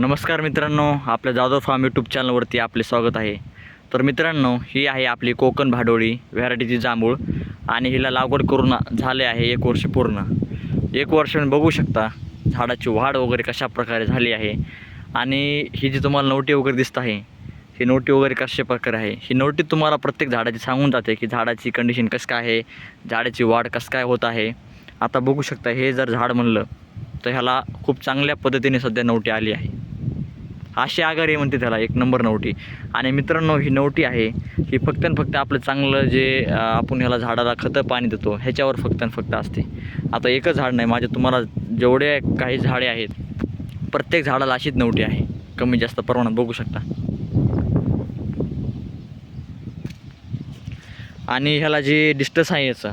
नमस्कार मित्रांनो आपल्या जाधव फार्म यूट्यूब चॅनलवरती आपले स्वागत आहे. तर मित्रांनो ही आहे आपली कोकण भाडोळी व्हॅरायटीची जांभूळ आणि हिला लागवड करून झाले आहे एक वर्ष पूर्ण. एक वर्ष बघू शकता झाडाची वाढ वगैरे कशा प्रकारे झाली आहे आणि ही जी तुम्हाला नोटी वगैरे दिसत आहे ही नोटी वगैरे कशा प्रकारे आहे? ही नोटी तुम्हाला प्रत्येक झाडाची सांगून जाते की झाडाची कंडिशन कसं काय आहे झाडाची वाढ कसं काय होत आहे. आता बघू शकता हे जर झाड म्हणलं तर ह्याला खूप चांगल्या पद्धतीने सध्या नोटी आली आहे. अशी आहे म्हणते त्याला एक नंबर नवटी. आणि मित्रांनो ही नवटी आहे ही फक्त आणि फक्त आपलं चांगलं जे आपण ह्याला झाडाला खतं पाणी देतो ह्याच्यावर फक्त आणि फक्त असते. आता एकच झाड नाही माझ्या तुम्हाला जेवढे काही झाडे आहेत प्रत्येक झाडाला अशीच नवटी आहे. कमी जास्त प्रमाणात बघू शकता. आणि ह्याला जे डिस्टन्स आहे याचं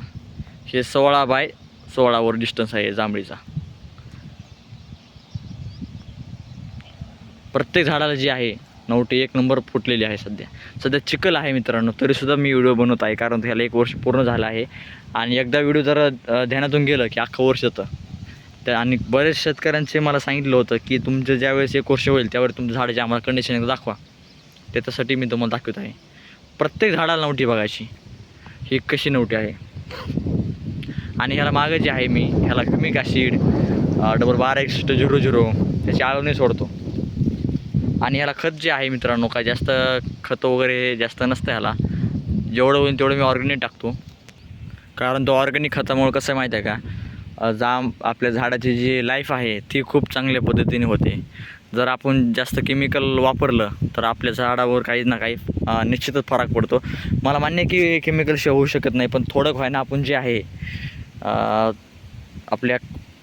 हे सोळा बाय सोळावर डिस्टन्स आहे जांभळीचा. प्रत्येक झाडाला जी आहे नवटी एक नंबर फुटलेली आहे सध्या. सध्या चिखल आहे मित्रांनो तरीसुद्धा मी व्हिडिओ बनवत आहे कारण ह्याला एक वर्ष पूर्ण झालं आहे. आणि एकदा व्हिडिओ जर ध्यानातून गेलं की अख्खं वर्ष येतं. तर आणि बरेच शेतकऱ्यांचे मला सांगितलं होतं की तुमचं ज्यावेळेस एक वर्ष होईल त्यावर तुमच्या झाडाची आम्हाला कंडिशन दाखवा. त्याच्यासाठी मी तुम्हाला दाखवत आहे. प्रत्येक झाडाला नवटी बघायची. ही कशी नवटी आहे? आणि ह्याला मागं जे आहे मी ह्याला ह्युमिक ॲसिड डबल बारा एकसष्ट झिरो झिरो त्याची आळवणी सोडतो. आणि ह्याला खत जे आहे मित्रांनो काय जास्त खत वगैरे जास्त नसतं ह्याला. जेवढं होईल तेवढं मी ऑर्गॅनिक टाकतो. कारण तो ऑर्गॅनिक खतामुळे कसं आहे माहीत आहे का? जाम आपल्या झाडाची जी लाईफ आहे ती खूप चांगल्या पद्धतीने होते. जर आपण जास्त केमिकल वापरलं तर आपल्या झाडावर काही ना काही निश्चितच फरक पडतो. मला मान्य की केमिकलशिवाय होऊ शकत नाही पण थोडं व्हायना आपण जे आहे आपल्या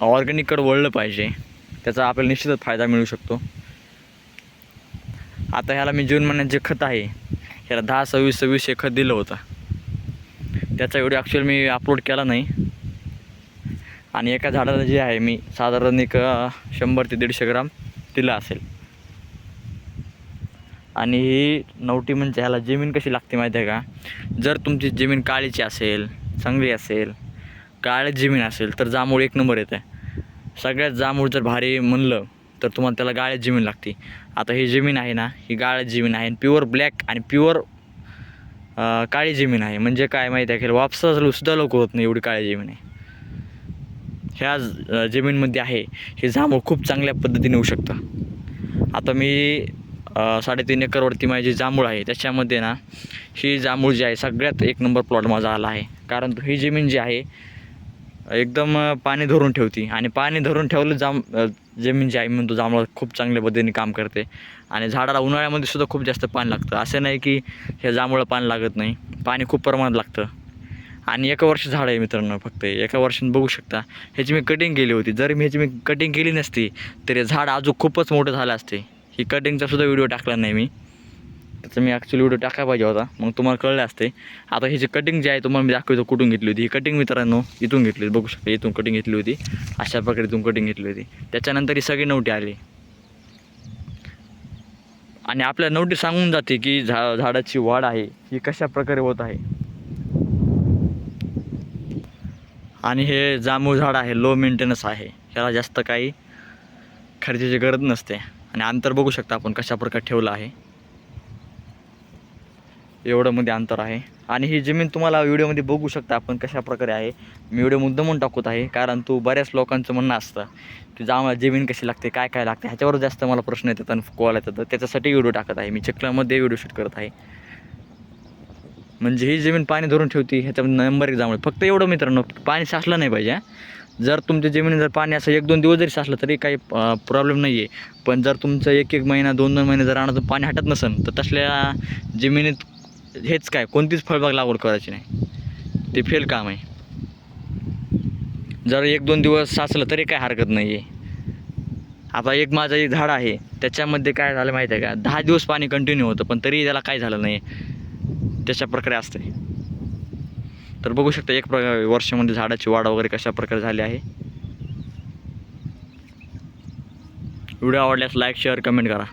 ऑर्गॅनिककडे वळलं पाहिजे. त्याचा आपल्याला निश्चितच फायदा मिळू शकतो. आता ह्याला मी जून महिन्यात जे खत आहे ह्याला दहा सव्वीस सव्वीस हे खत दिलं होतं. त्याचा व्हिडिओ ॲक्च्युअल मी अपलोड केला नाही. आणि एका झाडाला जे आहे मी साधारण एक शंभर ते दीडशे ग्राम दिलं असेल. आणि ही नवटी म्हणजे ह्याला जमीन कशी लागते माहिती आहे का? जर तुमची जमीन काळीची असेल चांगली असेल काळी जमीन असेल तर जांभूळ एक नंबर येते. सगळ्यात जांभूळ जर भारी म्हणलं तर तुम्हाला त्याला गाळ्यात जमीन लागते. आता ही जमीन आहे ना ही गाळ्यात जमीन आहे प्युअर ब्लॅक आणि प्युअर काळी जमीन आहे. म्हणजे काय माहिती आहे की? वापसा सुद्धा लवकर होत नाही एवढी काळी जमीन आहे. ह्या जमीनमध्ये आहे. हे जांभूळ खूप चांगल्या पद्धतीने होऊ शकतं. आता मी साडेतीन एकरवरती माझी जांभूळ आहे. त्याच्यामध्ये ना ही जांभूळ जी आहे सगळ्यात एक नंबर प्लॉट माझा आला आहे. कारण ही जमीन जी आहे एकदम पाणी धरून ठेवती. आणि पाणी धरून ठेवलं जाम अं, जमीन जी आहे म्हणतो जांभूळ खूप चांगल्या पद्धतीने काम करते. आणि झाडाला उन्हाळ्यामध्ये सुद्धा खूप जास्त पाणी लागतं. असं नाही की ह्या जांभळं पाणी लागत नाही. पाणी खूप प्रमाणात लागतं. आणि एका वर्ष झाड आहे मित्रांनो फक्त. एका वर्षात बघू शकता. ह्याची मी कटिंग केली होती. जर मी ह्याची मी कटिंग केली नसती तर हे झाड अजून खूपच मोठं झालं असते. ही कटिंगचा सुद्धा व्हिडिओ टाकला नाही मी. त्याचा मी ॲक्च्युली व्हिडिओ टाकायला पाहिजे होता. मग तुम्हाला कळलं असते. आता ह्याची कटिंग जी आहे तुम्हाला मी दाखवतो कुठून घेतली होती. ही कटिंग मित्रांनो इथून घेतली बघू शकता इथून कटिंग घेतली होती. अशा प्रकारे इथून कटिंग घेतली होती. त्याच्यानंतर ही सगळी नवटी आली. आणि आपल्या नवटी सांगून जाते की झा झाडाची वाढ आहे. ही कशा प्रकारे होत आहे. आणि हे जांभूळ झाड आहे लो मेंटेनन्स आहे. ह्याला जास्त काही खर्चाची गरज नसते. आणि अंतर बघू शकता आपण कशा प्रकारे ठेवलं आहे. एवढं मध्ये अंतर आहे. आणि ही जमीन तुम्हाला व्हिडिओमध्ये बघू शकता आपण कशा प्रकारे आहे. मी व्हिडिओ मुद्दामून टाकत आहे कारण तू बऱ्याच लोकांचं म्हणणं असतं की जा जमीन कशी लागते काय काय लागते ह्याच्यावर जास्त मला प्रश्न येतात आणि कॉल येतात. त्याच्यासाठी व्हिडिओ टाकत आहे. मी चिखलामध्ये व्हिडिओ शूट करत आहे. म्हणजे ही जमीन पाणी धरून ठेवती ह्याचा नंबर एक जांभूळ. फक्त एवढं मित्रांनो पाणी साचलं नाही पाहिजे जर तुमच्या जमिनीत जर पाणी असं एक दोन दिवस जरी साचलं तरी काही प्रॉब्लेम नाही आहे पण जर तुमचं एक एक महिना दोन दोन महिने जर रानातून पाणी हटत नसेल तर तसल्या जमिनीत हेच काय कोणतीच फळबाग लागवड करायची नाही. ते फेल काम आहे. जर एक दोन दिवस साचलं तरी काय हरकत नाही आहे आता एक माझं एक झाड आहे त्याच्यामध्ये काय झालं माहिती आहे का? दहा दिवस पाणी कंटिन्यू होतं पण तरी त्याला काय झालं नाही त्याच्या प्रकारे असते. तर बघू शकता एक प्रकार वर्षामध्ये झाडाची वाढ वगैरे कशा प्रकारे झाली आहे. व्हिडिओ आवडल्यास लाईक शेअर कमेंट करा.